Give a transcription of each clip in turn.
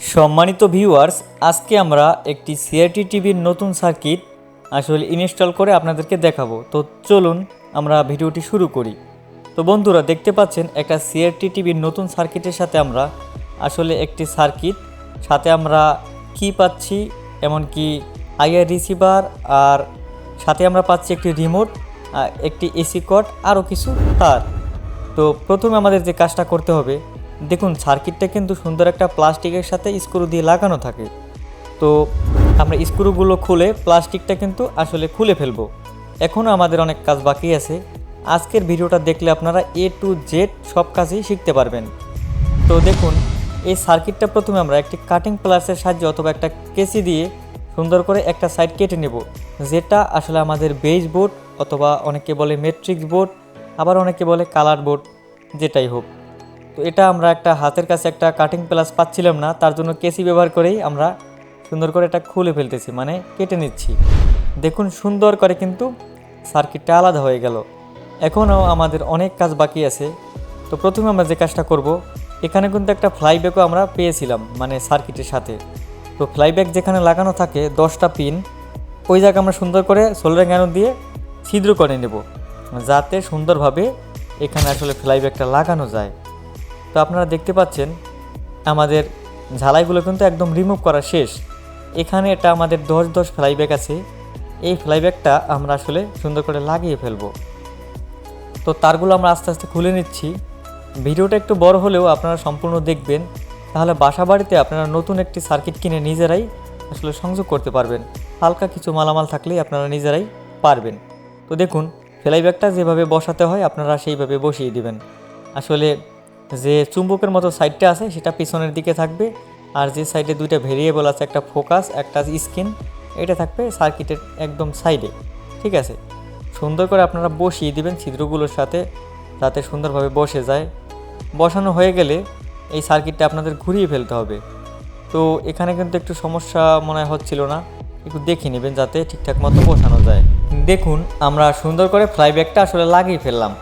সম্মানিত ভিউয়ার্স আজকে আমরা একটি সিআরটি টিভির নতুন সার্কিট আসলে ইনস্টল করে আপনাদেরকে দেখাবো। তো চলুন আমরা ভিডিওটি শুরু করি। তো বন্ধুরা, দেখতে পাচ্ছেন একটা সিআরটি টিভির নতুন সার্কিটের সাথে আমরা আসলে একটি সার্কিট সাথে আমরা কি পাচ্ছি, এমনকি আইআর রিসিভার আর সাথে আমরা পাচ্ছি একটি রিমোট একটি এসি কট আরও কিছু তার। তো প্রথমে আমাদের যে কাজটা করতে হবে দেখুন, সার্কিটটা কিন্তু সুন্দর একটা প্লাস্টিকের সাথে স্ক্রু দিয়ে লাগানো থাকে। তো আমরা স্ক্রুগুলো খুলে প্লাস্টিকটা কিন্তু আসলে খুলে ফেলব। এখনও আমাদের অনেক কাজ বাকি আছে। আজকের ভিডিওটা দেখলে আপনারা এ টু জেড সব কাজই শিখতে পারবেন। তো দেখুন, এই সার্কিটটা প্রথমে আমরা একটি কাটিং প্লাসের সাহায্যে অথবা একটা কেসি দিয়ে সুন্দর করে একটা সাইড কেটে নেব। যেটা আসলে আমাদের বেজ বোর্ড অথবা অনেকে বলে মেট্রিক্স বোর্ড আবার অনেকে বলে কালার বোর্ড যেটাই হোক। তো এটা আমরা একটা হাতের কাছে একটা কাটিং প্লাস পাচ্ছিলাম না, তার জন্য কেসি ব্যবহার করেই আমরা সুন্দর করে এটা খুলে ফেলতেছি মানে কেটে নিচ্ছি। দেখুন, সুন্দর করে কিন্তু সার্কিটটা আলাদা হয়ে গেল। এখনও আমাদের অনেক কাজ বাকি আছে। তো প্রথমে আমরা যে কাজটা করব, এখানে কিন্তু একটা ফ্লাইব্যাকও আমরা পেয়েছিলাম মানে সার্কিটের সাথে। তো ফ্লাইব্যাক যেখানে লাগানো থাকে, দশটা পিন ওই জায়গায় আমরা সুন্দর করে সোল্ডারিং আয়রন দিয়ে ছিদ্র করে নেব, যাতে সুন্দরভাবে এখানে আসলে ফ্লাইব্যাকটা লাগানো যায়। আপনারা দেখতে পাচ্ছেন, আমাদের ঝালাইগুলো কিন্তু একদম রিমুভ করা শেষ। এখানে এটা আমাদের দশ দশ ফ্লাইব্যাক আছে। এই ফ্লাইব্যাকটা আমরা আসলে সুন্দর করে লাগিয়ে ফেলব। তো তারগুলো আমরা আস্তে আস্তে খুলে নিচ্ছি। ভিডিওটা একটু বড় হলেও আপনারা সম্পূর্ণ দেখবেন। তাহলে বাসা বাড়িতে আপনারা নতুন একটি সার্কিট কিনে নিজেরাই আসলে সংযোগ করতে পারবেন। হালকা কিছু মালামাল থাকলেই আপনারা নিজেরাই পারবেন। তো দেখুন ফ্লাইব্যাকটা যেভাবে বসাতে হয় আপনারা সেইভাবে বসিয়ে দিবেন। আসলে যে চুম্বকের মতো সাইডটা আছে, সেটা পিছনের দিকে থাকবে। আর যে সাইডে দুইটা ভেরিয়েবল আছে, একটা ফোকাস একটা স্ক্রিন এটা থাকবে সার্কিটের একদম সাইডে ঠিক আছে? সুন্দর করে আপনারা বসিয়ে দিবেন ছিদ্রগুলোর সাথে, যাতে সুন্দরভাবে বসে যায়। বসানো হয়ে গেলে এই সার্কিটটা আপনাদের ঘুরিয়ে ফেলতে হবে। তো এখানে কিন্তু একটু সমস্যা মনে হয় হচ্ছিল না। একটু দেখে নেবেন যাতে ঠিকঠাক মতো বসানো যায়। দেখুন, আমরা সুন্দর করে ফ্লাইব্যাকটা আসলে লাগিয়ে ফেললাম।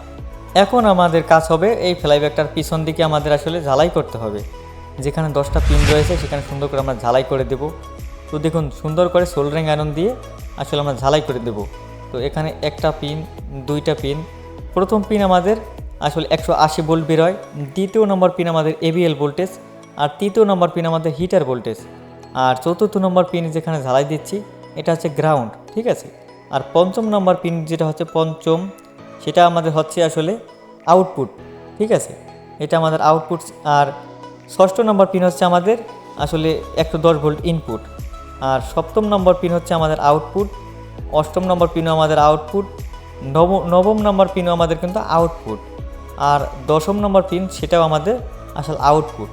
এখন আমাদের কাজ হবে এই ফ্লাইব্যাকটার পিছন দিকে আমাদের আসলে ঝালাই করতে হবে। যেখানে দশটা পিন রয়েছে, সেখানে সুন্দর করে আমরা ঝালাই করে দেব। তো দেখুন, সুন্দর করে সোল্ডারিং আয়রন দিয়ে আসলে আমরা ঝালাই করে দেব। তো এখানে একটা পিন, দুইটা পিন। প্রথম পিন আমাদের আসলে একশো আশি ভোল্ট বেরোয়। দ্বিতীয় নম্বর পিন আমাদের এবিএল ভোল্টেজ। আর তৃতীয় নম্বর পিন আমাদের হিটার ভোল্টেজ। আর চতুর্থ নম্বর পিন যেখানে ঝালাই দিচ্ছি, এটা হচ্ছে গ্রাউন্ড, ঠিক আছে? আর পঞ্চম নম্বর পিন যেটা হচ্ছে পঞ্চম সেটা আমাদের হচ্ছে আসলে আউটপুট ঠিক আছে? এটা আমাদের আউটপুট আর ষষ্ঠ নম্বর পিন হচ্ছে আমাদের আসলে একশো দশ ভোল্ট ইনপুট আর সপ্তম নম্বর পিন হচ্ছে আমাদের আউটপুট অষ্টম নম্বর পিনও আমাদের আউটপুট নব, নবম নম্বর পিনও আমাদের কিন্তু আউটপুট আর দশম নম্বর পিন সেটাও আমাদের আসলে আউটপুট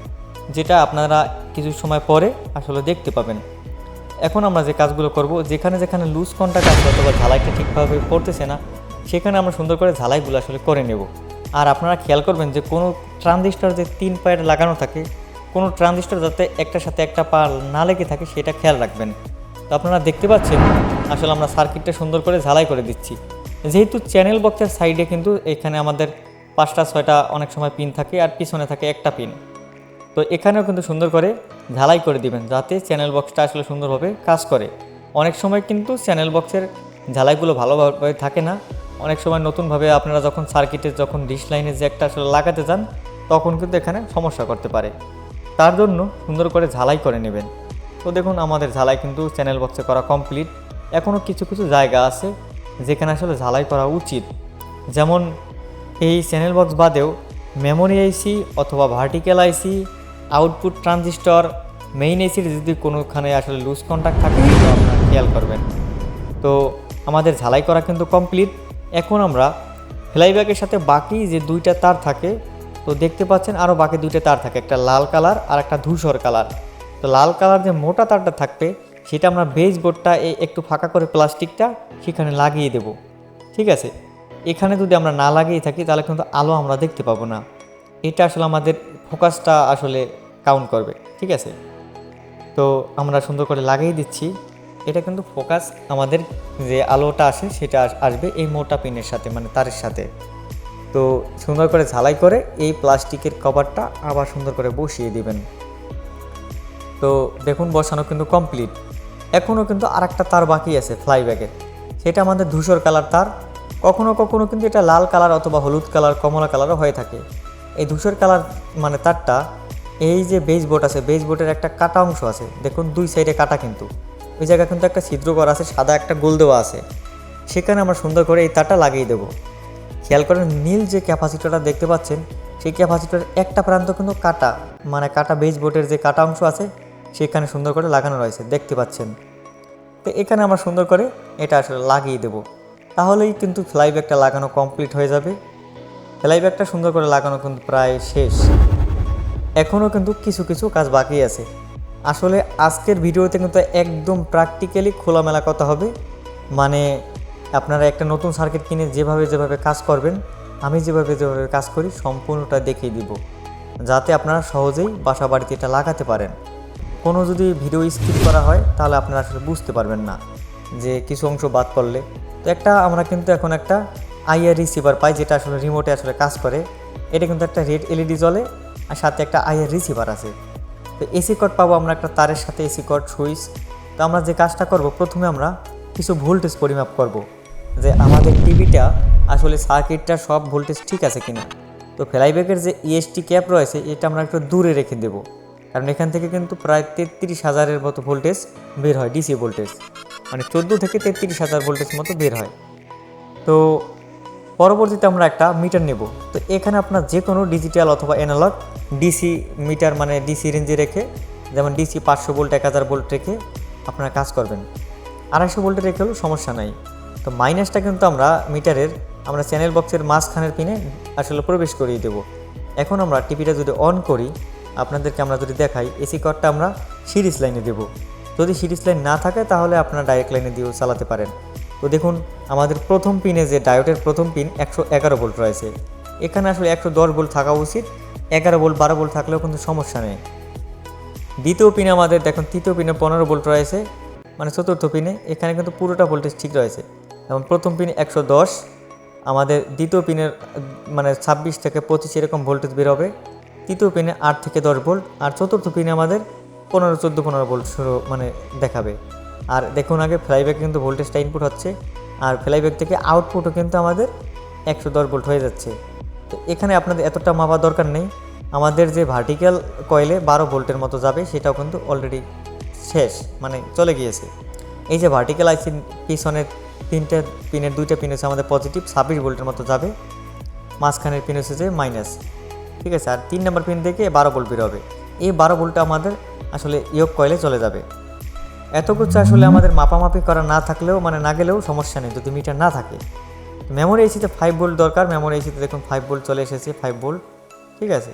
যেটা আপনারা কিছু সময় পরে আসলে দেখতে পাবেন। এখন আমরা যে কাজগুলো করব, যেখানে যেখানে লুজ কন্ট্যাক্ট আছে অথবা ঝালাইটা ঠিকভাবে পড়তেছে না সেখানে আমরা সুন্দর করে ঝালাইগুলো আসলে করে নেব। আর আপনারা খেয়াল করবেন যে কোনো ট্রানজিস্টর যে তিন পায়ের লাগানো থাকে, কোনো ট্রানজিস্টর যাতে একটার সাথে একটা পা না লেগে থাকে সেটা খেয়াল রাখবেন। তো আপনারা দেখতে পাচ্ছেন, আসলে আমরা সার্কিটটা সুন্দর করে ঝালাই করে দিচ্ছি। যেহেতু চ্যানেল বক্সের সাইডে কিন্তু এখানে আমাদের পাঁচটা, ছয়টা অনেক সময় পিন থাকে আর পিছনে থাকে একটা পিন। তো এখানেও কিন্তু সুন্দর করে ঝালাই করে দিবেন যাতে চ্যানেল বক্সটা আসলে সুন্দরভাবে কাজ করে। অনেক সময় কিন্তু চ্যানেল বক্সের ঝালাইগুলো ভালোভাবে থাকে না অনেক সময় নতুনভাবে আপনারা যখন সার্কিটে যখন ডিশ লাইনে যে একটা আসলে লাগাতে যান, তখন কিন্তু এখানে সমস্যা করতে পারে। তার জন্য সুন্দর করে ঝালাই করে নেবেন। তো দেখুন, আমাদের ঝালাই কিন্তু চ্যানেল বক্সে করা কমপ্লিট এখনও কিছু কিছু জায়গা আছে যেখানে আসলে ঝালাই করা উচিত। যেমন এই চ্যানেল বক্স বাদেও মেমোরি আইসি অথবা vertical IC output transistor main এসির যদি কোনোখানে আসলে লুজ কন্ট্যাক্ট থাকে তো আপনারা খেয়াল করবেন। তো আমাদের ঝালাই করা কিন্তু কমপ্লিট এখন আমরা ফ্লাইব্যাকের সাথে বাকি যে দুইটা তার থাকে, তো দেখতে পাচ্ছেন আরও বাকি দুইটা তার থাকে, একটা লাল কালার আর একটা ধূসর কালার। তো লাল কালার যে মোটা তারটা থাকবে, সেটা আমরা বেজ বোর্ডটা একটু ফাঁকা করে প্লাস্টিকটা সেখানে লাগিয়ে দেব। ঠিক আছে? এখানে যদি আমরা না লাগিয়ে থাকি, তাহলে কিন্তু আলো আমরা দেখতে পাবো না। এটা আসলে আমাদের ফোকাসটা আসলে কাউন্ট করবে। ঠিক আছে? তো আমরা সুন্দর করে লাগিয়ে দিচ্ছি। এটা কিন্তু ফোকাস আমাদের যে আলোটা আসে সেটা আসবে এই মোটা পিনের সাথে মানে তারের সাথে। তো সুন্দর করে ঝালাই করে এই প্লাস্টিকের কভারটা আবার সুন্দর করে বসিয়ে দিবেন। তো দেখুন, বসানো কিন্তু কমপ্লিট। এখনও কিন্তু আর একটা তার বাকি আছে ফ্লাইব্যাগের সেটা আমাদের ধূসর কালার তার। কখনো কখনো কিন্তু এটা লাল কালার অথবা হলুদ কালার, কমলা কালারও হয়ে থাকে। এই ধূসর কালার মানে তারটা, এই যে বেজ বোর্ড আছে বেজ বোর্ডের একটা কাটা অংশ আছে। দেখুন, দুই সাইডে কাটা কিন্তু। ওই জায়গায় কিন্তু একটা ছিদ্র করা আছে, সাদা একটা গোল দেওয়া আছে। সেখানে আমরা সুন্দর করে এই তারটা লাগিয়ে দেবো। খেয়াল করেন, নীল যে ক্যাপাসিটরটা দেখতে পাচ্ছেন, সেই ক্যাপাসিটরের একটা প্রান্ত কিন্তু কাটা মানে কাটা বেজ বোর্ডের যে কাটা অংশ আছে, সেখানে সুন্দর করে লাগানো রয়েছে, দেখতে পাচ্ছেন। তো এখানে আমরা সুন্দর করে এটা আসলে লাগিয়ে দেবো। তাহলেই কিন্তু ফ্লাই ব্যাগটা লাগানো কমপ্লিট হয়ে যাবে। ফ্লাই ব্যাগটা সুন্দর করে লাগানো কিন্তু প্রায় শেষ। এখনও কিন্তু কিছু কিছু কাজ বাকি আছে। আসলে আজকের ভিডিওতে কিন্তু একদম প্র্যাকটিক্যালি খোলামেলা কথা হবে। মানে আপনারা একটা নতুন সার্কিট কিনে যেভাবে যেভাবে কাজ করবেন, আমি যেভাবে যেভাবে কাজ করি, সম্পূর্ণটা দেখিয়ে দিব। যাতে আপনারা সহজেই বাসা বাড়িতে এটা লাগাতে পারেন। কোনো যদি ভিডিও স্কিপ করা হয়, তাহলে আপনারা আসলে বুঝতে পারবেন না যে কিছু অংশ বাদ করলে তো একটা আমরা কিন্তু এখন একটা আইআর রিসিভার পাই, যেটা আসলে রিমোটে আসলে কাজ করে। এটা কিন্তু একটা রেড এলইডি জ্বলে, আর সাথে একটা আইআর রিসিভার আছে। তো এসি কট পাবো, আমরা একটা তারের সাথে এসি কট সুইচ। তো আমরা যে কাজটা করব, প্রথমে আমরা কিছু ভোল্টেজ পরিমাপ করব, যে আমাদের টিভিটা আসলে সার্কিটটা সব ভোল্টেজ ঠিক আছে কিনা। তো ফ্লাইব্যাকের যে ইএসটি ক্যাপ রয়েছে, এটা আমরা একটু দূরে রেখে দেবো, কারণ এখান থেকে কিন্তু প্রায় তেত্রিশ হাজারের মতো ভোল্টেজ বের হয় ডিসি ভোল্টেজ। মানে চোদ্দ থেকে তেত্রিশ হাজার ভোল্টেজ মতো বের হয়। তো পরবর্তীতে আমরা একটা মিটার নেব। তো এখানে আপনার যে কোনো ডিজিটাল অথবা অ্যানালগ ডিসি মিটার মানে ডিসি রেঞ্জে রেখে, যেমন ডিসি পাঁচশো ভোল্ট এক হাজার ভোল্ট রেখে আপনারা কাজ করবেন। আড়াইশো ভোল্টে রেখেও সমস্যা নাই। তো মাইনাসটা কিন্তু আমরা মিটারের, আমরা চ্যানেল বক্সের মাঝখানের পিনে আসলে প্রবেশ করিয়ে দেবো। এখন আমরা টিভিটা যদি অন করি, আপনাদেরকে আমরা যদি দেখাই এসি কটটা আমরা সিরিজ লাইনে দেব। যদি সিরিজ লাইন না থাকে, তাহলে আপনারা ডাইরেক্ট লাইনে দিয়েও চালাতে পারেন। তো দেখুন, আমাদের প্রথম পিনে যে ডায়োডের প্রথম পিন একশো এগারো ভোল্ট রয়েছে। এখানে আসলে একশো দশ ভোল্ট থাকা উচিত, এগারো ভোল্ট বারো ভোল্ট থাকলেও কিন্তু সমস্যা নেই। দ্বিতীয় পিনে আমাদের দেখুন, তৃতীয় পিনে পনেরো ভোল্ট রয়েছে মানে চতুর্থ পিনে এখানে কিন্তু পুরোটা ভোল্টেজ ঠিক রয়েছে। এবং প্রথম পিনে একশো দশ, আমাদের দ্বিতীয় পিনের মানে ছাব্বিশ থেকে পঁচিশ এরকম ভোল্টেজ বেরোবে। তৃতীয় পিনে আট থেকে দশ ভোল্ট আর চতুর্থ পিনে আমাদের পনেরো, চোদ্দ, পনেরো ভোল্ট শুরু মানে দেখাবে। আর দেখুন আগে ফ্লাইব্যাক কিন্তু ভোল্টেজটা ইনপুট হচ্ছে, আর ফ্লাইব্যাক থেকে আউটপুটও কিন্তু আমাদের একশো দশ ভোল্ট হয়ে যাচ্ছে। তো এখানে আপনাদের এতটা মাপার দরকার নেই। আমাদের যে ভার্টিক্যাল কয়েলে বারো ভোল্টের মতো যাবে, সেটাও কিন্তু অলরেডি শেষ মানে চলে গিয়েছে। এই যে ভার্টিক্যাল আইসি পিছনের তিনটে পিনের দুইটা পিন হচ্ছে আমাদের পজিটিভ ছাব্বিশ ভোল্টের মতো যাবে। মাঝখানের পিন হচ্ছে যে মাইনাস ঠিক আছে, আর তিন নম্বর পিন থেকে বারো ভোল্ট বেরোবে। এই বারো ভোল্টটা আমাদের আসলে ইয়োগ কয়েলে চলে যাবে। এত কিছু আসলে আমাদের মাপামাপি করা না থাকলেও মানে না গেলেও সমস্যা নেই, যদি মিটার না থাকে। মেমোরি এসিতে ফাইভ বোল্ট দরকার মেমোরি এসিতে দেখুন ফাইভ ভোল্ট চলে এসেছে ফাইভ বোল্ট ঠিক আছে?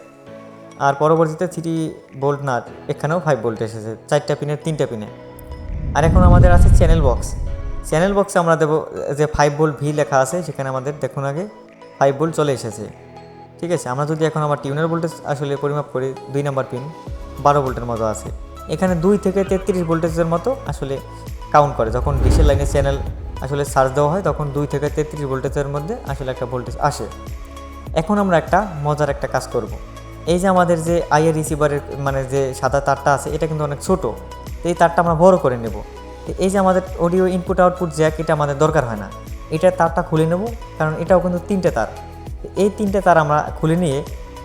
আর পরবর্তীতে থ্রি বোল্ট না, এখানেও ফাইভ বোল্ট এসেছে, চারটা পিনে তিনটা পিনে আর এখন আমাদের আছে চ্যানেল বক্স চ্যানেল বক্সে আমরা দেবো, যে ফাইভ বোল্ট ভি লেখা আছে, সেখানে আমাদের দেখুন আগে ফাইভ বোল্ট চলে এসেছে। ঠিক আছে? আমরা যদি এখন আমার টিউনের ভোল্টেজ আসলে পরিমাপ করি, দুই নাম্বার পিন বারো ভোল্টের মতো আছে। এখানে দুই থেকে তেত্রিশ ভোল্টেজের মতো আসলে কাউন্ট করে। যখন ডিসের লাইনে চ্যানেল আসলে সার্চ দেওয়া হয়, তখন দুই থেকে তেত্রিশ ভোল্টেজের মধ্যে আসলে একটা ভোল্টেজ আসে। এখন আমরা একটা মজার একটা কাজ করব। এই যে আমাদের যে আইএর রিসিভারের মানে যে সাদা তারটা আছে, এটা কিন্তু অনেক ছোট। তো এই তারটা আমরা বড় করে নেব। তো এই যে আমাদের অডিও ইনপুট আউটপুট জ্যাক এটা আমাদের দরকার হয় না। এটা তারটা খুলে নেব, কারণ এটাও কিন্তু তিনটে তার। এই তিনটে তার আমরা খুলে নিয়ে,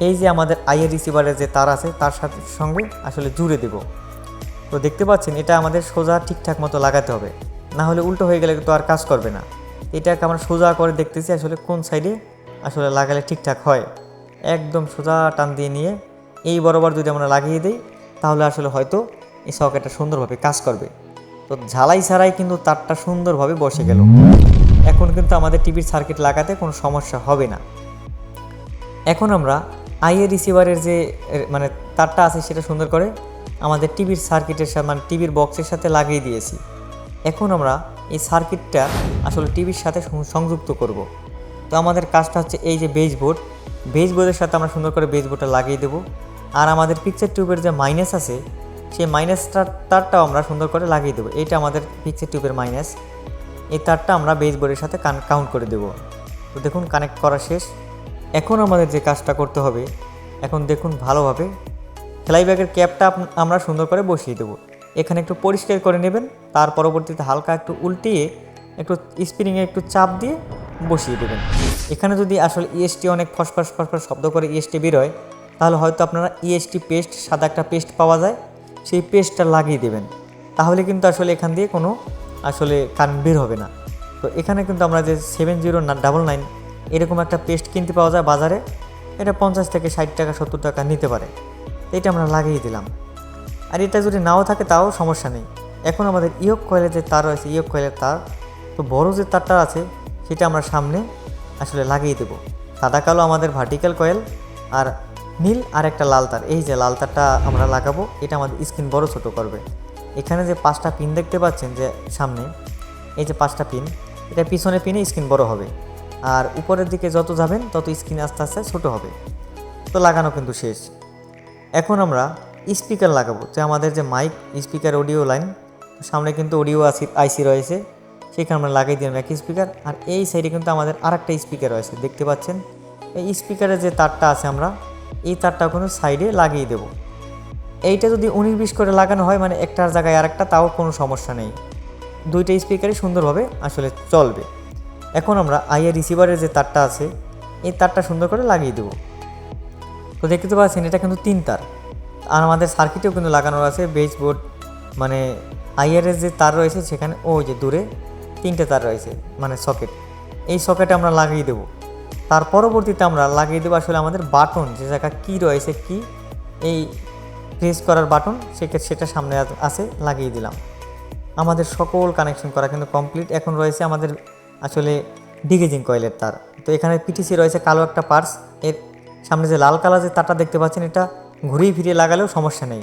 এই যে আমাদের আইএর রিসিভারের যে তার আছে, তার সাথে সঙ্গে আসলে জুড়ে দেব। তো দেখতে পাচ্ছেন, এটা আমাদের সোজা ঠিকঠাক মতো লাগাতে হবে। না হলে উল্টো হয়ে গেলে তো আর কাজ করবে না। এটাকে আমরা সোজা করে দেখতেছি আসলে কোন সাইডে আসলে লাগালে ঠিকঠাক হয়। একদম সোজা টান দিয়ে নিয়ে এই বরাবর যদি আমরা লাগিয়ে দিই, তাহলে আসলে হয়তো এই সকেটটা সুন্দরভাবে কাজ করবে। তো ঝালাই ছাড়াই কিন্তু তারটা সুন্দরভাবে বসে গেল। এখন কিন্তু আমাদের টিভির সার্কিট লাগাতে কোনো সমস্যা হবে না। এখন আমরা আইএ রিসিভারের যে মানে তারটা আছে সেটা সুন্দর করে আমাদের টিভির সার্কিটের সাথে মানে টিভির বক্সের সাথে লাগিয়ে দিয়েছি। এখন আমরা এই সার্কিটটা আসলে টিভির সাথে সংযুক্ত করব। তো আমাদের কাজটা হচ্ছে এই যে বেজ বোর্ড বেজ বোর্ডের সাথে আমরা সুন্দর করে বেজ বোর্ডটা লাগিয়ে দেবো। আর আমাদের পিকচার টিউবের যে মাইনাস আছে, সেই মাইনাসটার তারটাও আমরা সুন্দর করে লাগিয়ে দেবো। এইটা আমাদের পিকচার টিউবের মাইনাস এই তারটা আমরা বেজ বোর্ডের সাথে কান কাউন্ট করে দেবো। তো দেখুন কানেক্ট করা শেষ। এখন আমাদের যে কাজটা করতে হবে, এখন দেখুন ভালোভাবে ফ্লাই ব্যাগের ক্যাপটা আমরা সুন্দর করে বসিয়ে দেবো। এখানে একটু পরিষ্কার করে নেবেন, তার পরবর্তীতে হালকা একটু উল্টিয়ে, একটু স্প্রিংয়ে একটু চাপ দিয়ে বসিয়ে দেবেন। এখানে যদি আসলে ইএসটি অনেক ফসফস ফসফস শব্দ করে ইএসটি বেরোয় তাহলে হয়তো আপনারা ইএসটি পেস্ট সাদা একটা পেস্ট পাওয়া যায়, সেই পেস্টটা লাগিয়ে দেবেন। তাহলে কিন্তু আসলে এখান দিয়ে কোনো আসলে কান বের হবে না। তো এখানে কিন্তু আমরা যে সেভেন জিরো ডাবল নাইন এরকম একটা পেস্ট কিনতে পাওয়া যায় বাজারে, এটা পঞ্চাশ থেকে ষাট টাকা, সত্তর টাকা নিতে পারে। এটা আমরা লাগিয়ে দিলাম। আর এটা যদি নাও থাকে তাও সমস্যা নেই। এখন আমাদের ইয়ক কয়েলের যে তার রয়েছে ইয়ক কয়েলের তার, তো বড় যে তারটা আছে, সেটা আমরা সামনে আসলে লাগিয়ে দেবো। সাদা কালো আমাদের ভার্টিক্যাল কয়েল আর নীল আর একটা লাল তার। এই যে লাল তারটা আমরা লাগাবো, এটা আমাদের স্ক্রিন বড় ছোট করবে। এখানে যে পাঁচটা পিন দেখতে পাচ্ছেন যে সামনে, এই যে পাঁচটা পিন এটা পিছনে পিনে স্ক্রিন বড় হবে। আর উপরের দিকে যত যাবেন, তত স্ক্রিন আস্তে আস্তে ছোট হবে। তো লাগানো কিন্তু শেষ। এখন আমরা স্পিকার লাগাবো। যে আমাদের যে মাইক, স্পিকার অডিও লাইন, সামনে কিন্তু অডিও আইসি আইসি রয়েছে। সেখানে আমরা লাগাই দিলাম এক স্পিকার। আর এই সাইডে কিন্তু আমাদের আরেকটা স্পিকার রয়েছে, দেখতে পাচ্ছেন? এই স্পিকারের যে তারটা আছে আমরা, এই তারটা কোনো সাইডে লাগিয়ে দেবো। এইটা যদি উনিশ বিশ করে লাগানো হয় মানে একটার জায়গায় আর একটা তাও কোনো সমস্যা নেই। দুইটা স্পিকারই সুন্দরভাবে আসলে চলবে। এখন আমরা আইআর রিসিভারের যে তারটা আছে, এই তারটা সুন্দর করে লাগিয়ে দেবো। তো দেখতে পাচ্ছেন, এটা কিন্তু তিন তার। আর আমাদের সার্কিটেও কিন্তু লাগানো আছে বেস বোর্ড মানে আইআরের যে তার রয়েছে সেখানে ওই যে দূরে তিনটে তার রয়েছে মানে সকেট এই সকেটে আমরা লাগিয়ে দেবো। তার পরবর্তীতে আমরা লাগিয়ে দেবো আসলে আমাদের বাটন যে জায়গা কী রয়েছে, কি? এই প্রেস করার বাটন সেটা সেটা সামনে আছে, লাগিয়ে দিলাম। আমাদের সকল কানেকশন করা কিন্তু কমপ্লিট এখন রয়েছে আমাদের আসলে ডিগেজিং কয়েলের তার। তো এখানে পিটিসি রয়েছে কালো একটা পার্স এর সামনে যে লাল কালার যে তারটা দেখতে পাচ্ছেন, এটা ঘুরিয়ে ফিরিয়ে লাগালেও সমস্যা নেই।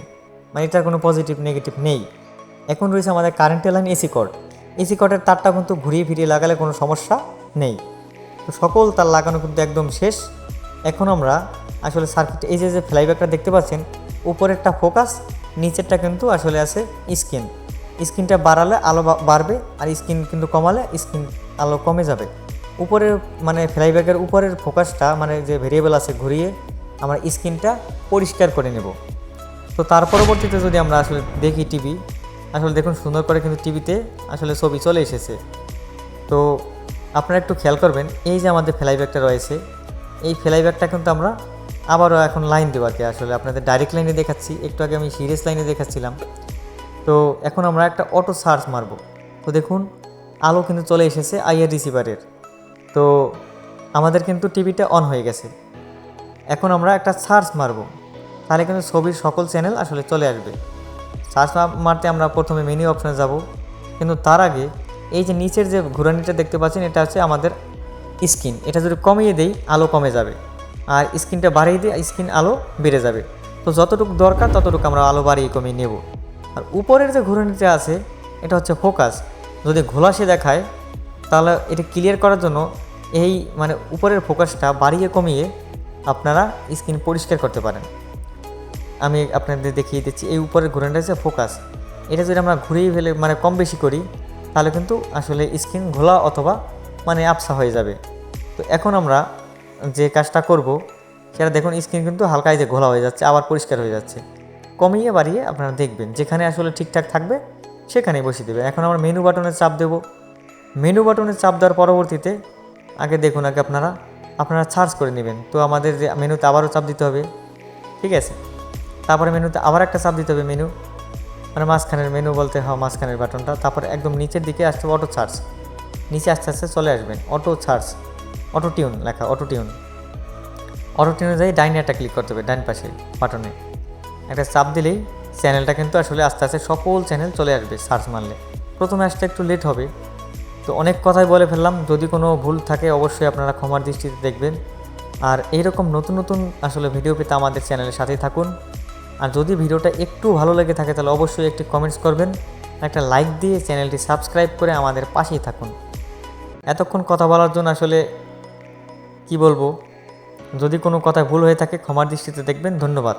মানে এটার কোনো পজিটিভ নেগেটিভ নেই। এখন রয়েছে আমাদের কারেন্টের লাইন এসি কর্ড এসি কর্ডের তারটা কিন্তু ঘুরিয়ে ফিরিয়ে লাগালে কোনো সমস্যা নেই। তো সকল তার লাগানো কিন্তু একদম শেষ। এখন আমরা আসলে সার্কিট এই যে যে ফ্লাইব্যাকটা দেখতে পাচ্ছেন, উপরেরটা ফোকাস নিচেরটা কিন্তু আসলে আছে স্ক্রিন স্ক্রিনটা বাড়ালে আলো বাড়বে, আর স্ক্রিন কিন্তু কমালে স্ক্রিন আলো কমে যাবে। উপরের মানে ফ্লাইব্যাকের উপরের ফোকাসটা মানে যে ভেরিয়েবল আছে ঘুরিয়ে, আমরা স্ক্রিনটা পরিষ্কার করে নেব। তো তার পরবর্তীতে যদি আমরা আসলে দেখি টিভি আসলে দেখুন সুন্দর করে কিন্তু টিভিতে আসলে ছবি চলে এসেছে। তো আপনারা একটু খেয়াল করবেন, এই যে আমাদের ফ্লাইব্যাকটা রয়েছে, এই ফ্লাইব্যাকটা কিন্তু আমরা আবারও এখন লাইন কি আসলে আপনাদের ডাইরেক্ট লাইনে দেখাচ্ছি, একটু আগে আমি সিরিয়াস লাইনে দেখাচ্ছিলাম। তো এখন আমরা একটা অটো সার্চ মারবো। তো দেখুন, আলো কিন্তু চলে এসেছে আইআর রিসিভারের তো আমাদের কিন্তু টিভিটা অন হয়ে গেছে। এখন আমরা একটা সার্চ মারবো। তাহলে কিন্তু ছবির সকল চ্যানেল আসলে চলে আসবে। সার্চ মারতে আমরা প্রথমে মেনু অপশনে যাব। কিন্তু তার আগে এই যে নিচের যে ঘুরানিটা দেখতে পাচ্ছেন, এটা হচ্ছে আমাদের স্ক্রিন এটা যদি কমিয়ে দেই, আলো কমে যাবে। আর স্ক্রিনটা বাড়িয়ে দিই স্ক্রিন আলো বেড়ে যাবে। তো যতটুকু দরকার, ততটুকু আমরা আলো বাড়িয়ে কমিয়ে নেব। আর উপরের যে ঘুরানিটা আছে, এটা হচ্ছে ফোকাস যদি ঘোলাসে দেখায় তাহলে এটা ক্লিয়ার করার জন্য এই মানে উপরের ফোকাসটা বাড়িয়ে কমিয়ে আপনারা স্ক্রিন পরিষ্কার করতে পারেন। আমি আপনাদের দেখিয়ে দিচ্ছি, এই উপরের ঘুরানটা হচ্ছে ফোকাস এটা যদি আমরা ঘুরিয়ে ফেলে মানে কম বেশি করি, তাহলে কিন্তু আসলে স্ক্রিন ঘোলা অথবা মানে আপসা হয়ে যাবে। তো এখন আমরা যে কাজটা করব, সেটা দেখুন স্ক্রিন কিন্তু হালকা যে ঘোলা হয়ে যাচ্ছে, আবার পরিষ্কার হয়ে যাচ্ছে। কমিয়ে বাড়িয়ে আপনারা দেখবেন, যেখানে আসলে ঠিকঠাক থাকবে, সেখানেই বসিয়ে দেবেন এখন আমরা মেনু বাটনে চাপ দেব। মেনু বাটনে চাপ দেওয়ার পরবর্তীতে, আগে দেখুন, আগে আপনারা আপনারা সার্চ করে নেবেন। তো আমাদের যে মেনুতে আবারও চাপ দিতে হবে, ঠিক আছে? তারপরে মেনুতে আবার একটা চাপ দিতে হবে মেনু মানে মাঝখানের মেনু বলতে হয়, মাঝখানের বাটনটা তারপরে একদম নিচের দিকে আসতে অটো চার্জ নিচে আস্তে আস্তে চলে আসবেন অটো চার্জ অটো টিউন লেখা অটো টিউন অটো টিউনে যাই ডাইনে একটা ক্লিক করতে হবে ডাইন পাশে বাটনে একটা চাপ দিলেই চ্যানেলটা কিন্তু আসলে আস্তে আস্তে সকল চ্যানেল চলে আসবে সার্চ মারলে। প্রথমে আসতে একটু লেট হবে। তো অনেক কথাই বলে ফেললাম। যদি কোনো ভুল থাকে, অবশ্যই আপনারা ক্ষমার দৃষ্টিতে দেখবেন। আর এইরকম নতুন নতুন আসলে ভিডিও পেতে আমাদের চ্যানেলের সাথেই থাকুন। আর যদি ভিডিওটা একটু ভালো লেগে থাকে, তাহলে অবশ্যই একটি কমেন্টস করবেন। একটা লাইক দিয়ে চ্যানেলটি সাবস্ক্রাইব করে আমাদের পাশেই থাকুন। এতক্ষণ কথা বলার জন্য আসলে কি বলব? যদি কোনো কথা ভুল হয়ে থাকে, ক্ষমার দৃষ্টিতে দেখবেন। ধন্যবাদ।